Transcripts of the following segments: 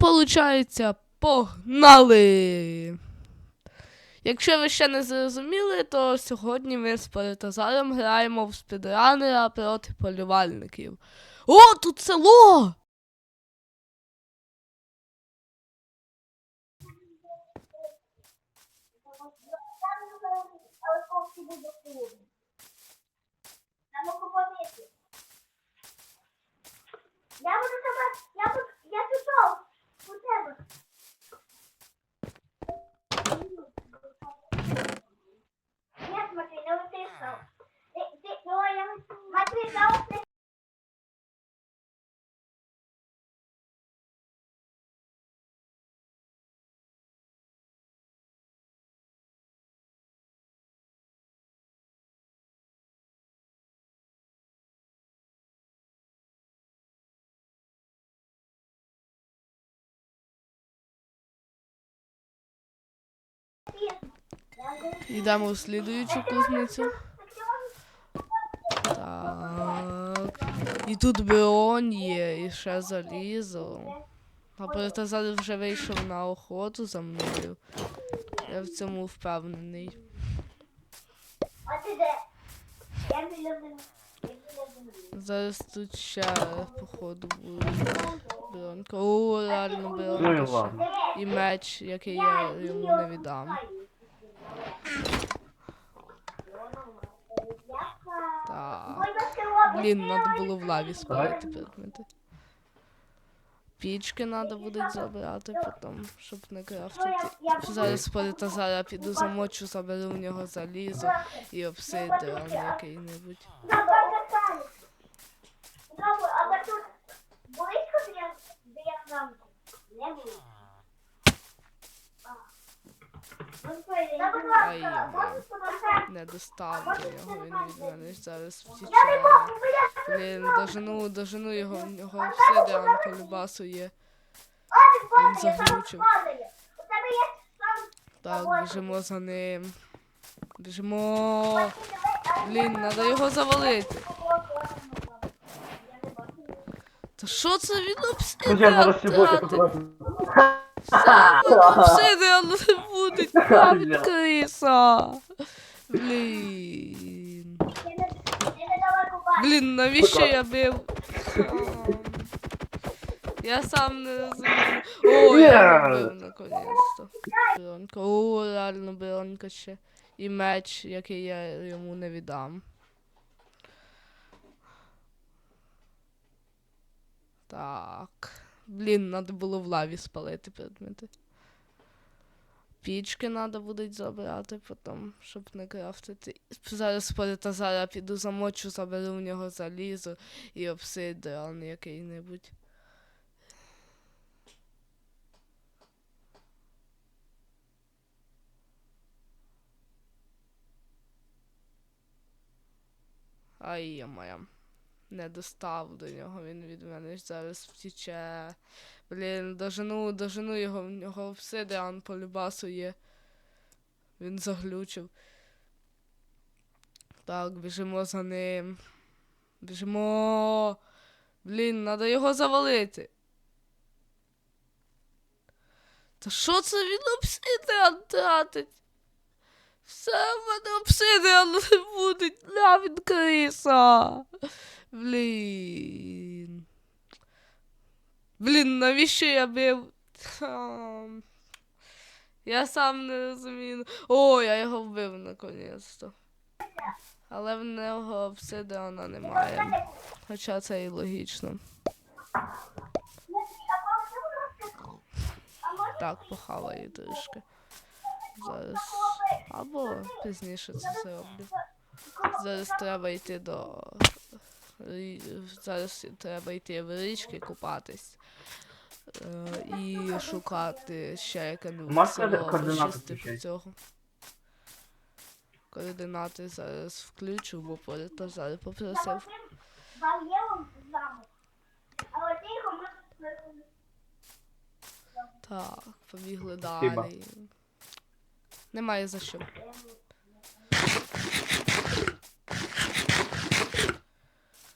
виходить, погнали! Якщо ви ще не зрозуміли, то сьогодні ми з Політазаром граємо в спідранера проти полювальників. О, тут село! Я буду тебе, я буду, я пішов Mesmo assim. Mas se não, Йдемо в слідуючу кузницю. Так. І тут бронь є, і ще залізо. А Політазар вже вийшов на охоту за мною. Я в цьому впевнений. Зараз тут ще, походу, буде бронька. О, реально Ну ладно. І меч, який я йому не віддам. Так. Ой, баскетбол. Блін, треба було в лаві спалити предмети. Пічки треба буде забрати потім, щоб не крафтити. Зараз політазара піду замочу, заберу в нього залізо і обсидіан який-небудь. Баркатані. Тут близько біля замку? Не було. А. Ну, Та, будь Ай, я можеш подождати? Не достав до нього, він від мене зараз біля Блін, дожену, дожену його, в нього обсидіан по любасу є. Він сам заглючив. У тебе є сам Так, біжимо за ним. Біжимо. Блін, треба його завалити. Та що це він Ну Обсидіан не буде, навіть криса. Блін. Блін, навіщо я бив? Я сам не розумію. О, я бив наконець-то. Бронька. О, реально бронька ще. І меч, який я йому не віддам. Так. Блін, треба було в лаві спалити предмети. Пічки треба буде забрати потім, щоб не крафтити. Зараз політазара піду замочу, заберу в нього залізо і обсидіан який-небудь. Ай моя. Не достав до нього, він від мене зараз втіче. Блін, дожену, дожену його, в нього обсидіан по любасу є. Він заглючив. Так, біжимо за ним. Біжимо. Блін, треба його завалити. Та що це він обсидіан тратить? Все в мене обсидіан не буде. Він криса. Блін. Блін, навіщо я бив? Я сам не розумію. О, я його вбив наконець-то. Але в нього обсидіана немає. Хоча це і логічно. Так, похаваю трішки. Зараз. Або пізніше це зроблю. Зараз треба йти до. Зараз треба йти в річки купатись. Е, і шукати ще яке-небудь село включити? цього. Координати зараз включу, бо поряд зараз попросив. Так, побігли далі. Немає за що.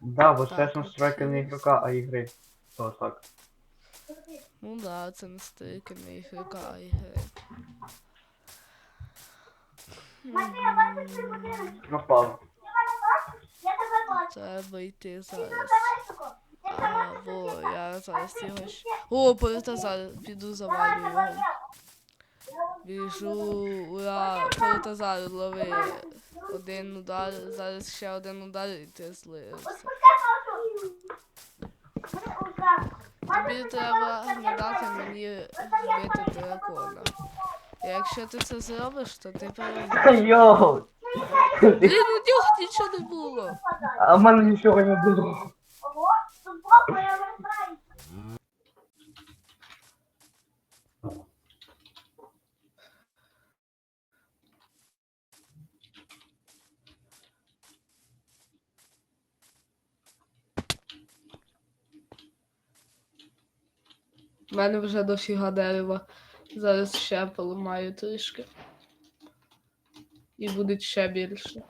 Да, бо Так, це ж настройка не ігрока, а ігри. То так. Ну да, це настільки не ігрика, а ігри. Пропав. Треба йти зараз. А, во, я зараз його. щ- О, Політазар, піду завалю його. Біжу, ура, Політазар, лови. Один удар, зараз ще один удар і ти злився. Тобі треба не дати мені вбити дракона. Якщо ти це зробиш, то ти переможеш. Йоу! Блін, у нього нічого не було. А в мене нічого не було. У мене вже дофіга дерева. Зараз ще поламаю трішки. І буде ще більше.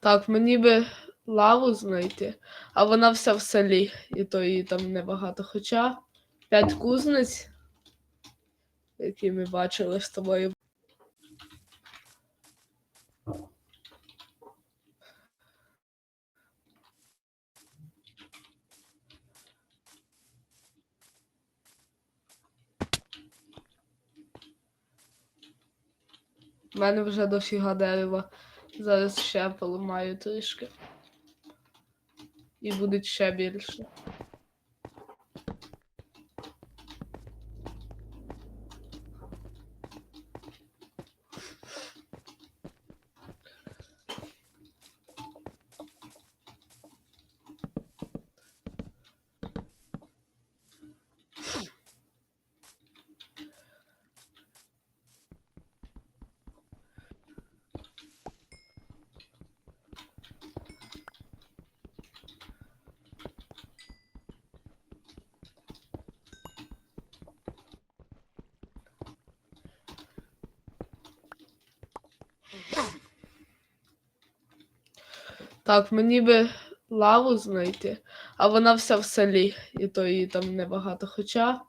Так, мені би лаву знайти, а вона вся в селі, і то її там небагато. Хоча п'ять кузниць, які ми бачили з тобою. Мене вже дофіга дерева. Зараз ще поламаю трішки. І буде ще більше. Так, мені би лаву знайти, а вона вся в селі, і то її там небагато. Хоча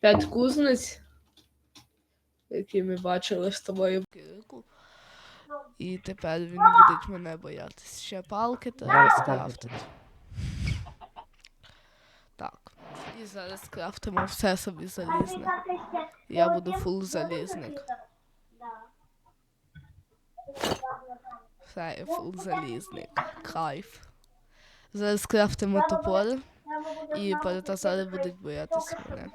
п'ять кузниць, які ми бачили з тобою. Кирику. І тепер він буде мене боятись. Ще палки треба Давай, скрафтити. Так. І зараз крафтимо все собі залізне. Я буду фул залізник. Фул залізник. Кайф. Зараз крафтимо топори, і політазари будуть боятися мене.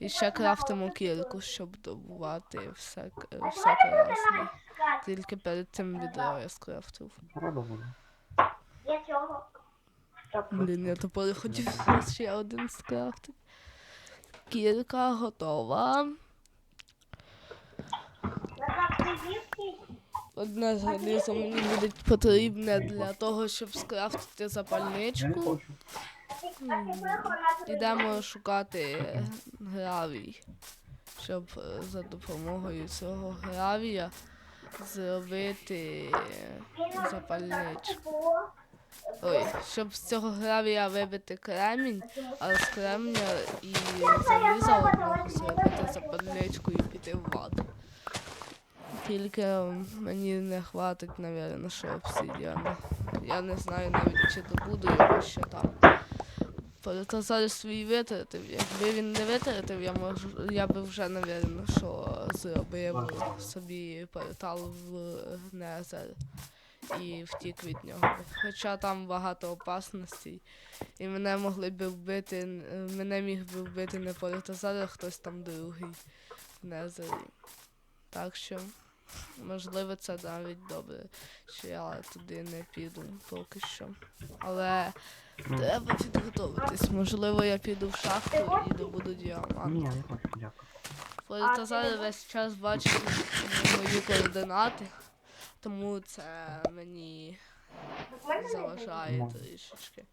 І ще крафтимо кірку, щоб добувати всяк, всяке разне. Тільки перед цим відро я скрафтив. Блін, я тепер хотів ще один скрафтити. Кірка готова. Одне залізо мені буде потрібне для того, щоб скрафтити запальничку. Ідемо шукати гравій, щоб е, за допомогою цього гравія зробити запальничку. Ой, щоб з цього гравія вибити кремінь, а з кремня і заліза одного зробити запальничку і піти в воду. Тільки мені не хватить, навірно, що обсидіана. Я не знаю навіть, чи добуду його ще там. Політазар свій витратив. Якби він не витратив, я можу. Я би вже, навірно, що зробив собі портал в Незер і втік від нього. Хоча там багато опасностей. І мене могли би вбити. Мене міг би вбити не Політазар, а хтось там другий в Незері. Так що, можливо, це навіть добре, що я туди не піду поки що. Але Ну, треба підготуватись. Можливо, я піду в шахту і добуду діамант. Ні, не хочу, дякую. Фотозар весь час бачить мої координати, тому це мені заважає трішечки.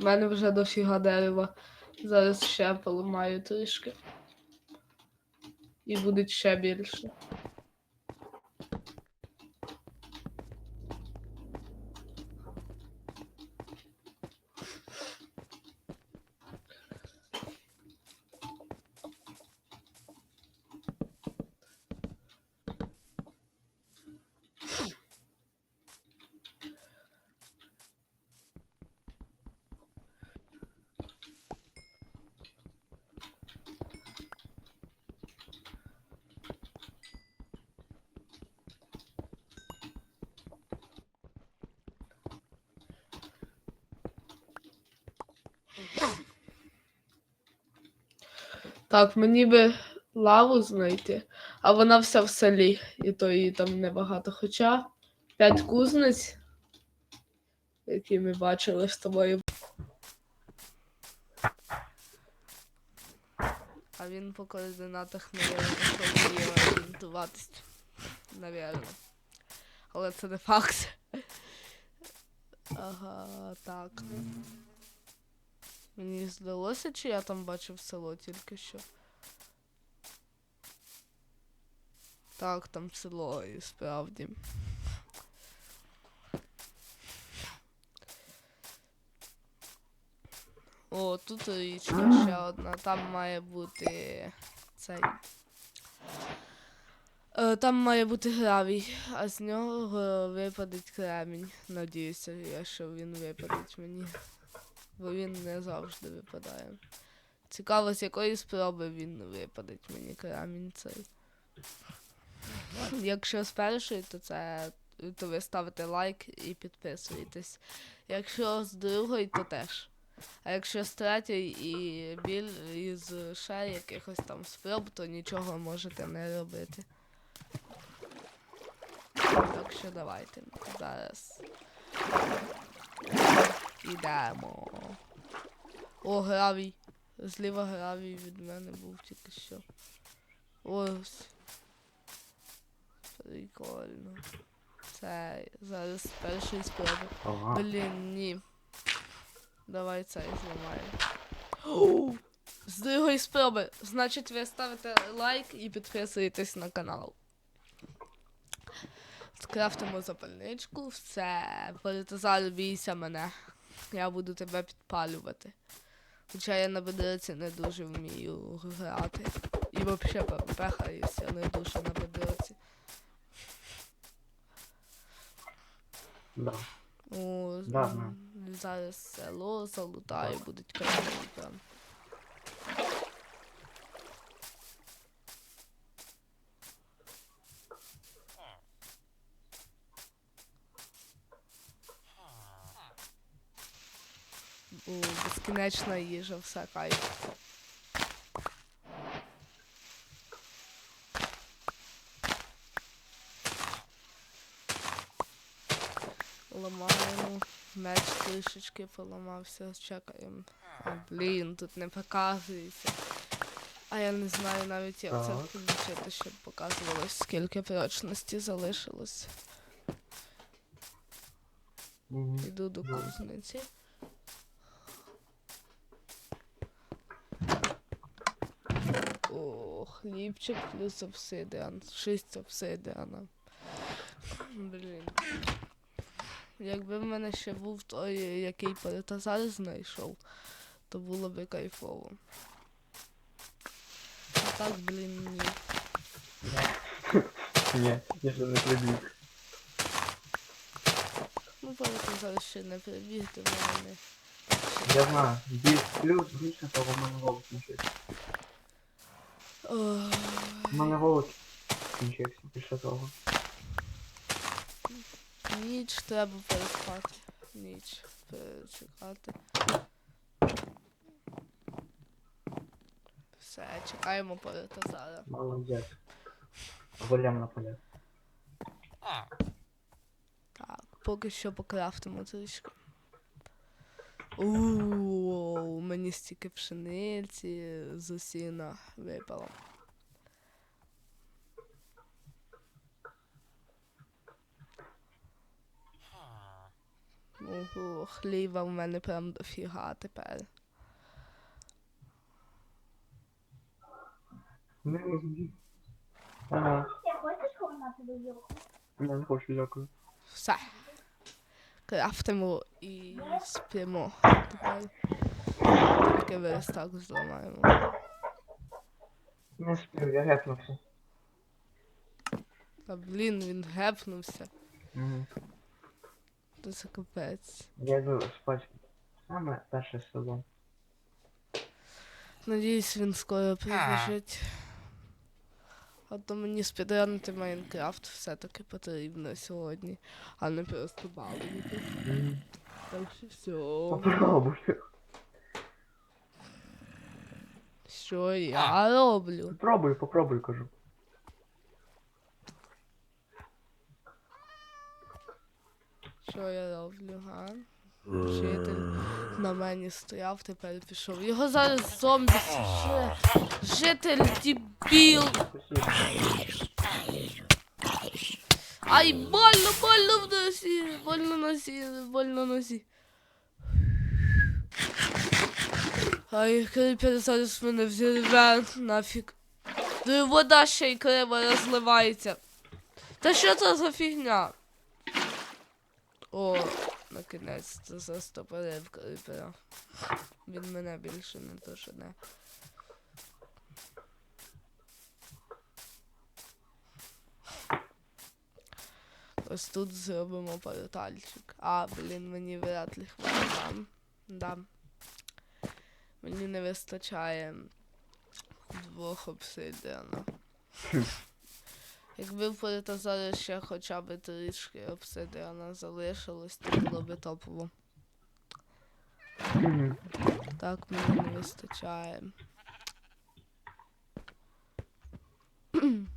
У мене вже дофіга дерева. Зараз ще поламаю трішки. І буде ще більше. Так, мені би лаву знайти, а вона вся в селі, і то її там небагато. Хоча п'ять кузниць, які ми бачили з тобою. А він по координатах, навірно, вміє орієнтуватись. Навірно. Але це не факт. Ага, так. Мені здалося, чи я там бачив село тільки що. Так, там село і справді. О, тут річка ще одна. Там має бути цей. Е, Там має бути гравій, а з нього випадить кремінь. Надіюся, я, що він випадить мені. Бо він не завжди випадає. Цікаво, з якої спроби він випадить мені кремінь цей. Якщо з першої, то це то ви ставите лайк і підписуєтесь. Якщо з другої, то теж. А якщо з третьої і біль із ще якихось там спроб, то нічого можете не робити. Так що давайте зараз. Ідемо. О, гравій. Зліва гравій від мене був тільки що. Ось. Прикольно. Це зараз перший спроби. Ага. Блін, ні. Давай цей зламаємо. З другої спроби. Значить, ви ставите лайк і підписуєтесь на канал. Скрафтимо запальничку, все. Політазар, бійся мене. Я буду тебе підпалювати. Хоча я на бедилиці не дуже вмію грати. І взагалі пехаюся не дуже на бедилиці. Да. О, Да, да. зараз село залутаю, будуть камені прям. О, безкінечна їжа, все кайф. Ламаємо. Меч трішечки поламався, чекаємо. А, блін, тут не показується. А я не знаю навіть як це включити, щоб показувалось, скільки прочності залишилось. Іду до кузниці. Хлібчик плюс обсидіан. Шість обсидіана. Блін. Якби в мене ще був той, який політазар знайшов, то було би кайфово. А так, блін, ні. Ні, я ще не прибіг. Ну, політазар ще не прибіг до мене. Я знаю, більше, того мене чує. Ох, У мене голод кінчився після того. Ніч треба переспати. Ніч перечекати. Все, чекаємо полетазара. Молодець. Голем на полях. Так, поки що покрафтимо трішки. Ууу, мені стільки пшениці з сіна випало. Ого, хліба в мене прям дофіга тепер. Не розумію. Ага, Ти хочеш ховати до я не хочу, дякую. Все. Крафтимо і спимо. Тепер тільки верстак зламаємо. Не спів, я гепнувся. Та блін, він гепнувся. Угу. То це капець. Я йду спати. Саме перший сезон. Надіюсь, він скоро прибіжить. А то мені спідранити Майнкрафт все-таки потрібно сьогодні, а не просто. Угу. Так що все. Попробуй. Що я роблю? Попробуй, попробуй, кажу. Що я роблю, га? Житель на мені стояв, тепер пішов. Його зараз зомбі сіже. Житель дебіл. Ай, больно, больно в носі, больно носі, больно носі. Ай, крипер зараз мене взірве нафіг. Ну і вода ще й криво розливається. Та що це за фігня? О, накінець це застопорив крипера. Він мене більше не дожене. Ось тут зробимо портальчик. А, блін, мені вряд ли хватить. Да. Мені не вистачає двох обсидіана. Якби в портазарі ще хоча б трішки обсидіана залишилось, то було б топово. Так мені не вистачає.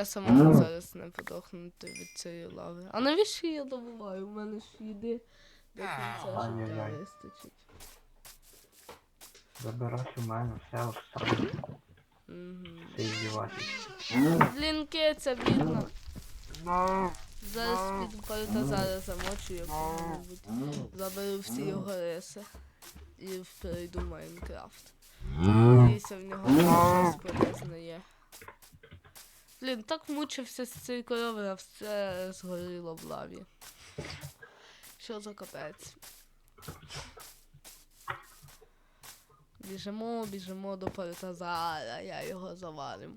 Мене самому зараз не подохнути від цієї лави. А навіщо я добуваю? У мене ж їди до кінця життя вистачить. Забирать у мене все останнє. Угу. Це. Блін, киця, бідна. Зараз піду Портазара замочу якого-небудь. Заберу всі його риси. І перейду в Майнкрафт. Надіюся, в нього щось полезне. Блін, так мучився з цією коровою, а все згоріло в лаві. Що за капець? Біжимо, біжимо до Портазара, я його завалю.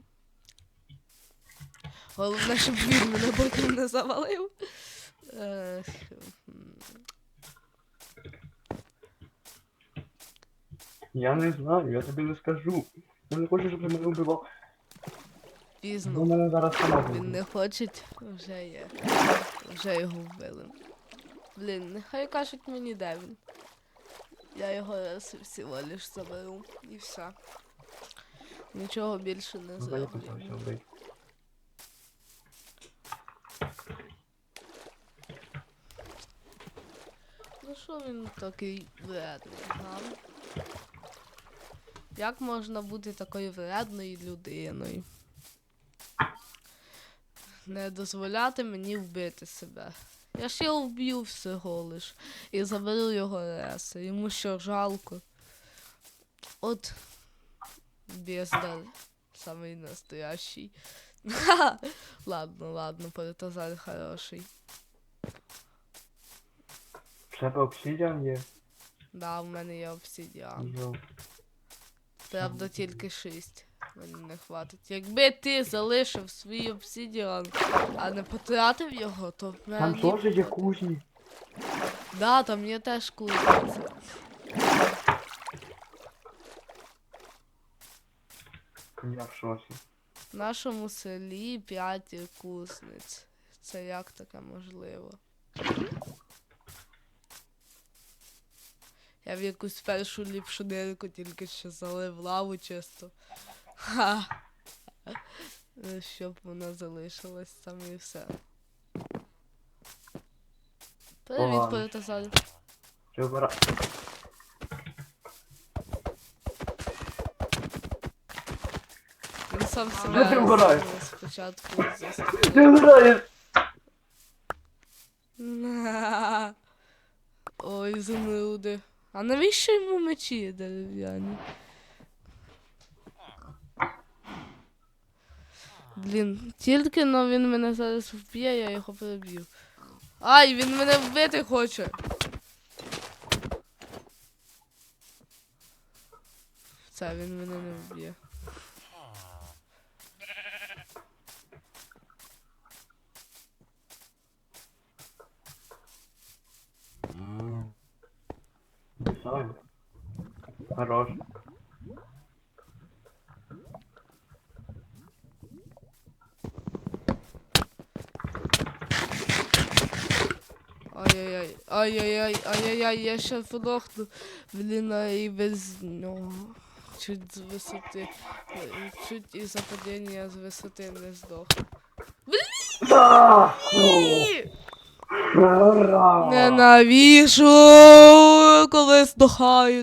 Головне, щоб він мене потім не завалив. Ех. Я не знаю, я тобі не скажу. Я не хочу, щоб мене вбивав. Бо Пізно. мене зараз сама Він не хоче, вже є. Вже його вбили. Блін, нехай кажуть мені, де він. Я його раз всього лиш заберу і все. Нічого більше не Ну, зроблю. Ну що він такий вредний, га? Як можна бути такою вредною людиною? Не дозволяти мені вбити себе. Я його вб'ю всього лиш і заберу його реси. Йому що жалко. От бездар, самий настоящий. ладно, ладно, Портазар хороший. Тебе обсидіан є? Да, в мене є обсидіан. Правда, тільки шість. Мені не хватить. Якби ти залишив свій обсидіан, а не потратив його, то в мене. Там теж є кузні. Да, там є теж кузниця. Я в шоці. В нашому селі п'ять кузниць. Це як таке можливо? Я в якусь першу ліпшу дирку тільки що залив лаву чисто. Ха. Ну, Щоб вона залишилась там і все. Привіт. Політазар. Що пора? Він сам себе ти розумів спочатку заступив. Ти! На. Ой, зануди. А навіщо йому мечі дерев'яні? Блін, тільки но він мене зараз вб'є, я його переб'ю. Ай, він мене вбити хоче. Це він мене не вб'є. Хорош. Ай-яй-яй, ай-яй-яй, ай-яй-яй, я ще подохну. Блін, а і без нього. Чуть з висоти. Чуть із-за падіння з висоти не здох. Да! Ні! Ненавіжу, коли здохають.